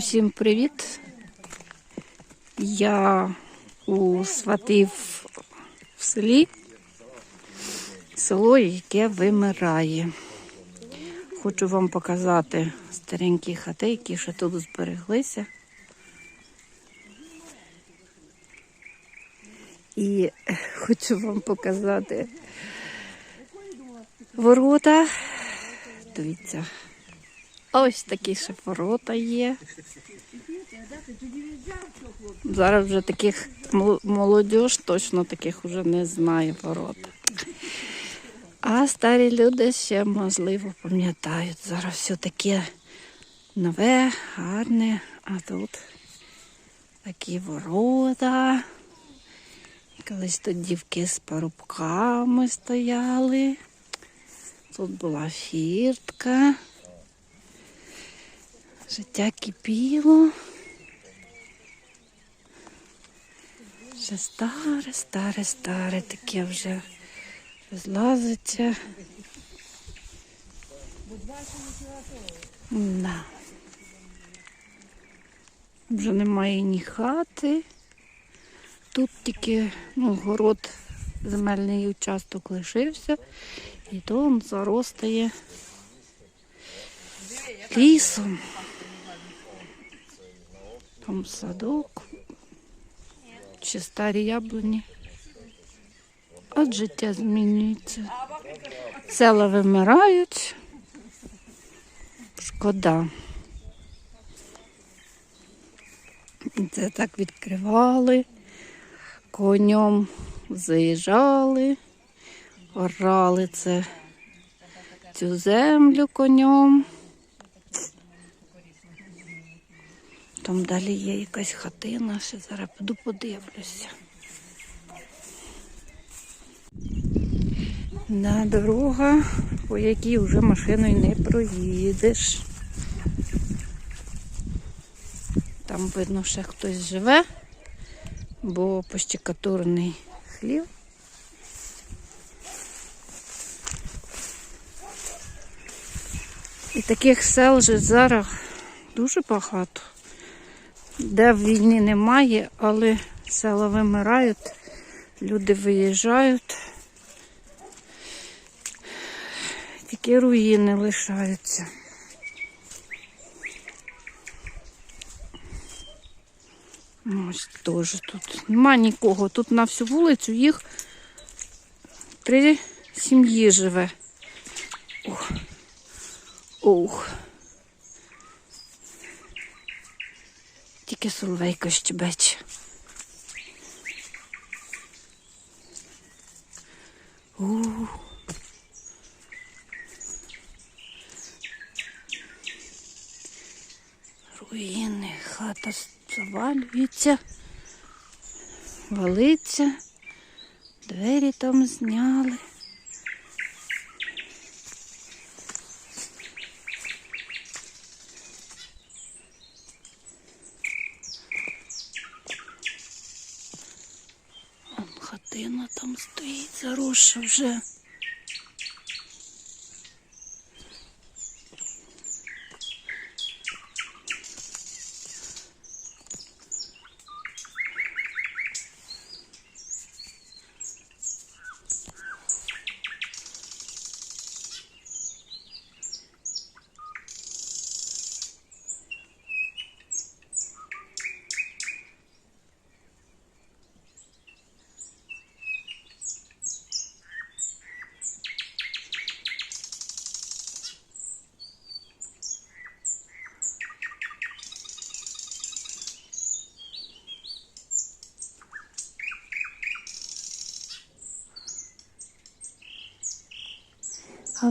Усім привіт. Я у сватів в селі, село, яке вимирає. Хочу вам показати старенькі хати, які ще тут збереглися. І хочу вам показати ворота. Дивіться. Ось такі ще ворота є. Зараз вже таких мол- молодіж точно таких вже не знає ворот. А старі люди ще, можливо, пам'ятають. Зараз все таке нове, гарне, а тут такі ворота. Колись тут дівки з парубками стояли. Тут була фіртка. Життя кипіло. Вже старе, старе, старе, таке вже злазиться. Да. Вже немає ні хати. Тут тільки ну, город, земельний участок лишився, і то він заростає лісом. Там садок, ще старі яблуні. От життя змінюється. Села вимирають. Шкода. Це так відкривали, конем заїжджали, орали це цю землю конем. Там далі є якась хатина, ще зараз піду подивлюся. На дорога, по якій вже машиною не проїдеш. Там видно, ще хтось живе, бо пощекатурний хлів. І таких сел же зараз дуже багато де війни немає, але села вимирають, люди виїжджають. Тільки руїни лишаються. Ось теж тут. Нема нікого. Тут на всю вулицю їх три сім'ї живе. Ох. Ох. Тільки соловейка щебече. У. Руїни, хата завалюється, валиться, двері там зняли. Хатина там стоїть, заросша вже.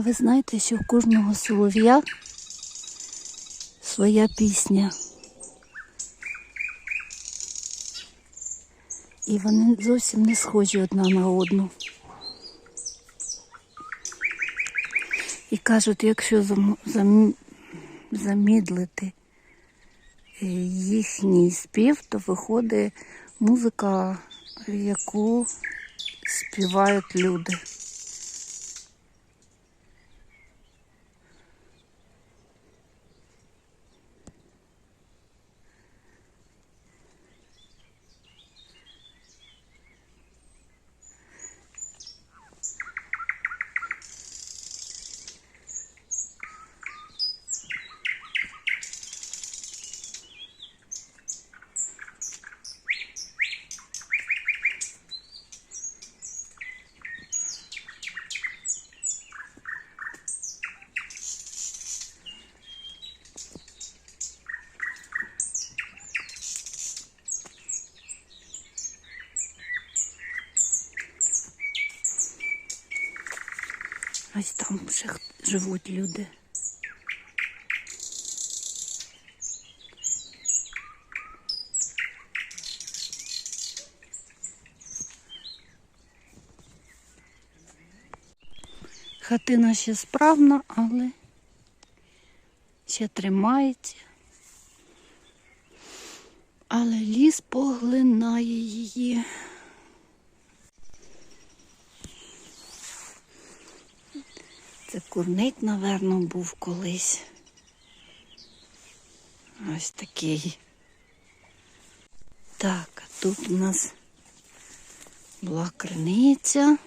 Ви знаєте, що в кожного солов'я своя пісня. І вони зовсім не схожі одна на одну. І кажуть, якщо зам- зам- замідлити е, їхній спів, то виходить музика, яку співають люди. Ось там ще живуть люди. Хатина ще справна, але ще тримається. Але ліс поглинає її. Це курник, напевно, був колись. Ось такий. Так, а тут у нас була криниця.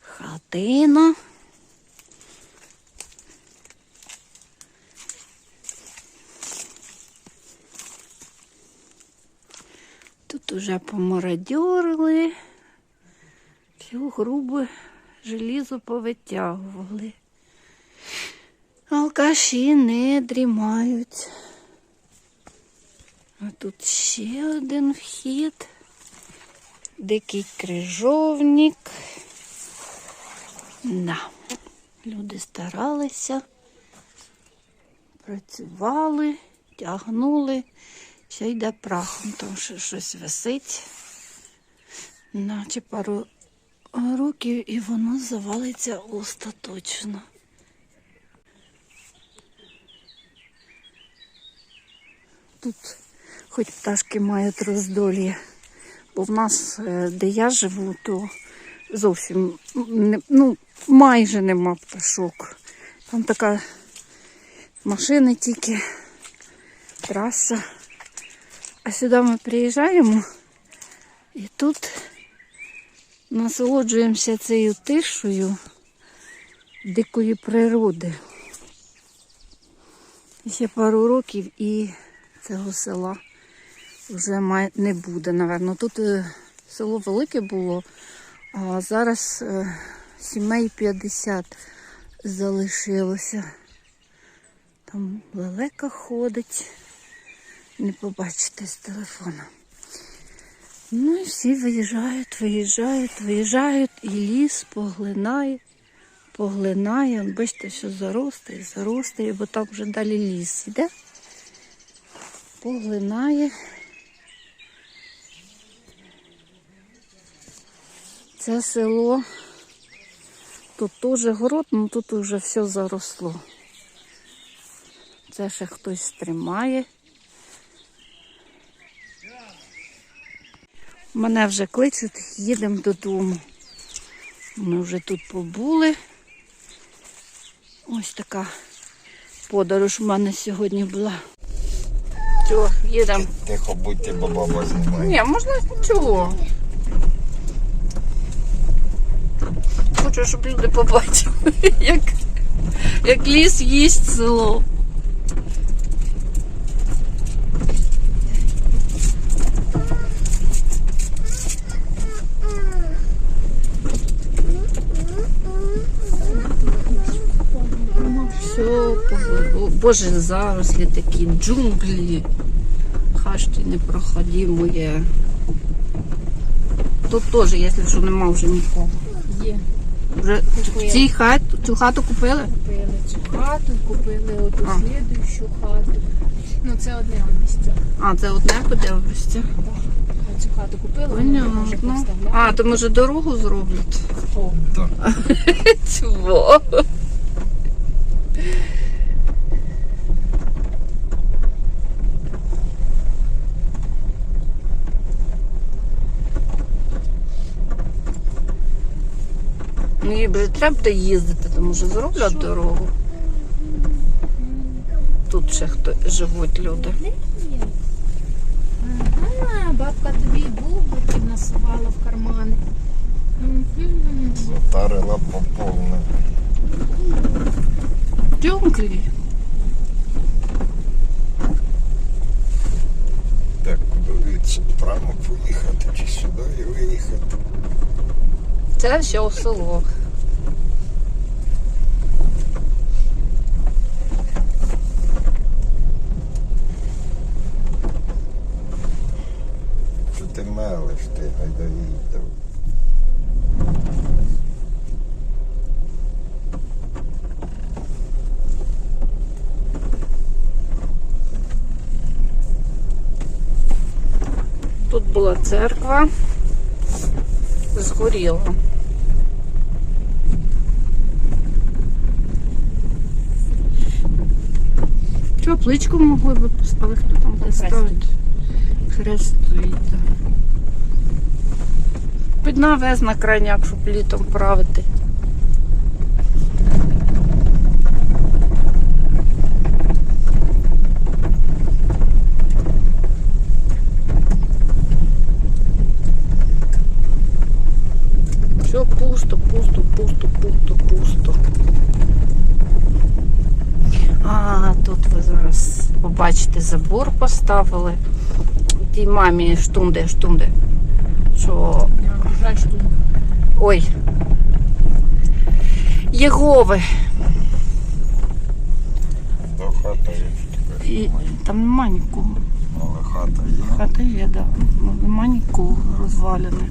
Хатина. Тут уже помародьорили, всю грубе желізо повитягували. Алкаші не дрімають. А тут ще один вхід. Дикий крижовник. Да. Люди старалися, працювали, тягнули, ще йде прахом, там ще щось висить. Наче пару років і воно завалиться остаточно. Тут хоч пташки мають роздолі, бо в нас, е, де я живу, то зовсім не, ну, майже нема пташок. Там така машини тільки, траса. А сюди ми приїжджаємо і тут насолоджуємося цією тишою дикої природи. Ще пару років і цього села вже не буде, напевно. Тут е, село велике було, а зараз е, сімей 50 залишилося. Там лелека ходить. Не побачите з телефона. Ну і всі виїжджають, виїжджають, виїжджають, і ліс поглинає, поглинає. Бачите, що заростає, заростає, бо там вже далі ліс йде. Поглинає. Це село. Тут теж город, але тут вже все заросло. Це ще хтось тримає. Мене вже кличуть, їдемо додому. Ми вже тут побули. Ось така подорож в мене сьогодні була. Чого, їдемо. Тихо будьте, бо баба знімає. Ні, можна чого. Хочу, щоб люди побачили, як, як ліс їсть село. Все, поглибо- боже, зарослі такі, джунглі. Хашті непроходимо є. Тут теж, якщо що, нема вже нікого. Є. Вже в цій хаті, цю хату купили? Купили цю хату, купили оту А. слідуючу хату. Ну це одне місце. А, це одне подивишся. А Цю хату купили, вони вже Понятно. А, то може дорогу зроблять? О, Так. Ну, вже треба буде їздити, то може зроблять дорогу. Тут ще хто живуть люди. Ага, бабка тобі і насувала в кармани. Затарила по повне. Джунглі. Так, куди прямо поїхати чи сюди і виїхати. Це все у село. гайдарі там. Тут була церква, згоріла. Що, пличку могли б поставити, хто там поставить? Хрест стоїть. Під навес на крайняк, щоб літом правити. Все пусто, пусто, пусто, пусто, пусто. А, тут ви зараз побачите, забор поставили. Тій мамі штунде, штунде. Що. Жаль, що Ой. Єгови. До хата є. І, там нема нікого. Але хата є. Хата є, да. Ну, Нема нікого розвалене.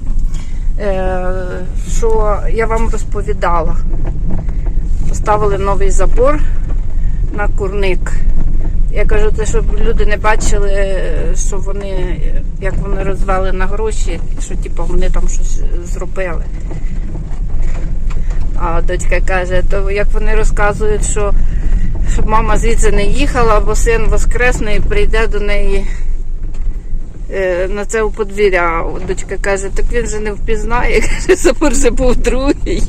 Е, що я вам розповідала. Поставили новий забор на курник. Я кажу, це щоб люди не бачили, е, що вони, як вони розвели на гроші, що типу, вони там щось зробили. А дочка каже, то як вони розказують, що щоб мама звідси не їхала, бо син воскресне і прийде до неї е, на це у подвір'я. Дочка каже, так він же не впізнає, каже, забор вже був другий.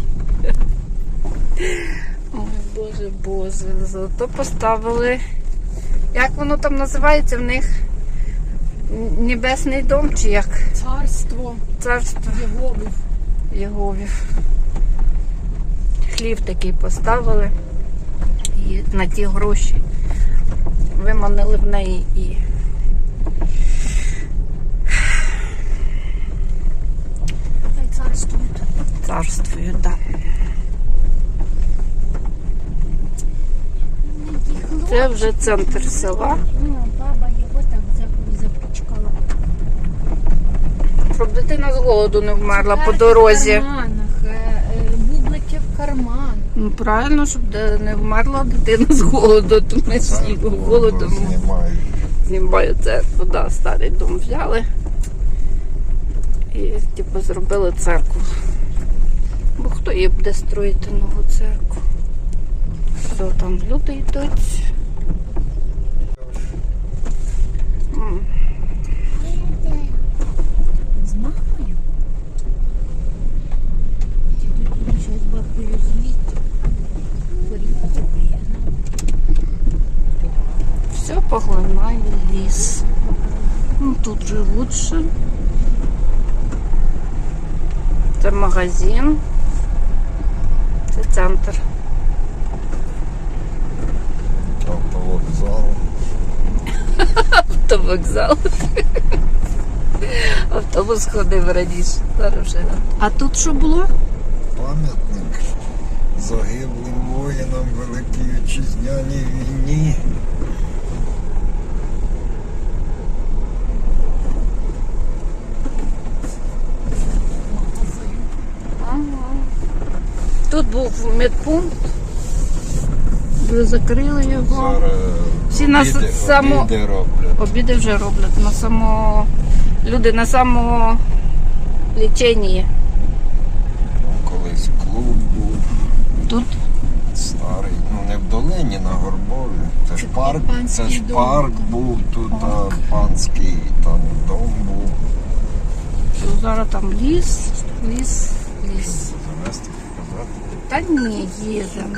Ой, Боже, Боже, зато поставили. Як воно там називається в них? Небесний дом чи як? царство Царство Єгови. Єговів. Хлів такий поставили. І на ті гроші виманили в неї і царствують. царствують, да. Це вже центр села. Ну, баба його так за- запічкала. Щоб дитина з голоду не вмерла по дорозі. В карманах, е, е, бублики в карман. Ну правильно, щоб не вмерла дитина з голоду, то ми всі голодом знімаю церкву, да, старий дом взяли і типу зробили церкву. Бо хто її буде строїти нову церкву? Все, там люди йдуть. Поглинає ліс. Ну, тут живуть ще. Це магазин. Це центр. Автовокзал. Автовокзал. Автобус ходив раніше. Зараз вже. А тут що було? Пам'ятник загиблим воїнам Великій Вітчизняній війні. Тут був медпункт. Ви закрили його. Зараз Всі нас обіди, само- обіди роблять. Обіди вже роблять на само. Люди на само ліченні. Колись клуб був Тут старий. Ну не в долині, на Горбові. Це ж парк, це ж парк був тут, а панський там дом був. зараз там ліс, ліс, ліс. Та ні, їдемо.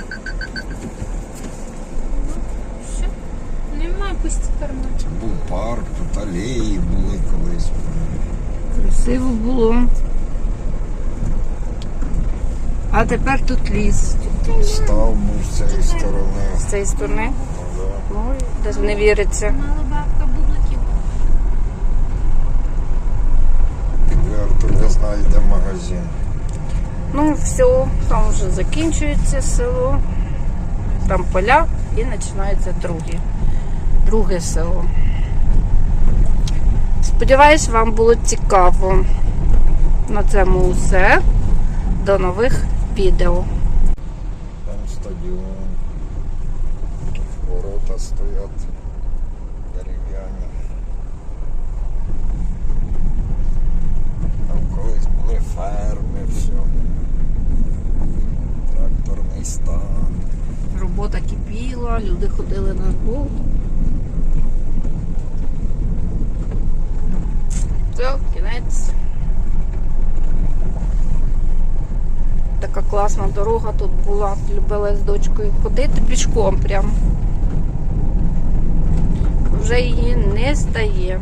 Що? Нема пусті карман. Це був парк, тут алеї були колись. Красиво було. А тепер тут ліс. Став був з цієї сторони. З цієї сторони. Ну, да. Ой, навіть не віриться. Мала бабка бубликів. Артур, я знаю, де магазин. Ну, все, там вже закінчується село, там поля і починається друге, друге село. Сподіваюсь, вам було цікаво. На цьому усе. До нових відео. Там стадіон. Ворота стоять дерев'яні. Там колись були ферми, все. Люди ходили на роботу. Все, кінець. Така класна дорога тут була. Любила з дочкою ходити пішком прям. Вже її не стає.